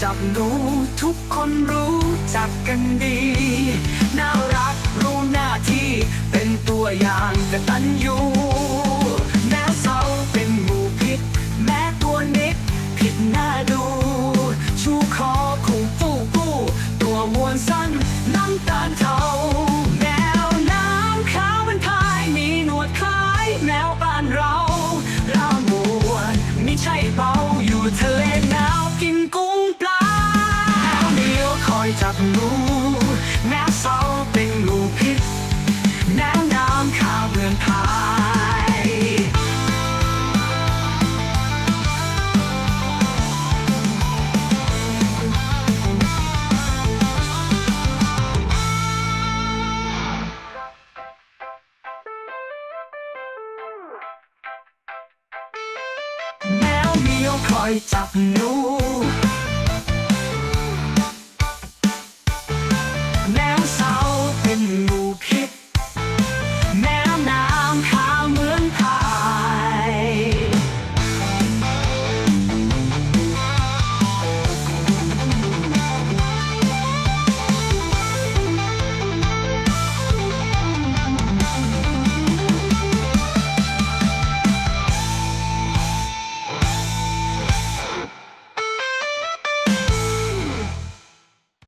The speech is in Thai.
จับหนู ทุกคนรู้จักกันดี น่ารักรู้หน้าที่เป็นตัวอย่างกตัญญู จับงูแมวเศร้าเป็นงูพิษแมวน้ำขาวเรือนพายแมวเมียวคอยจับหนู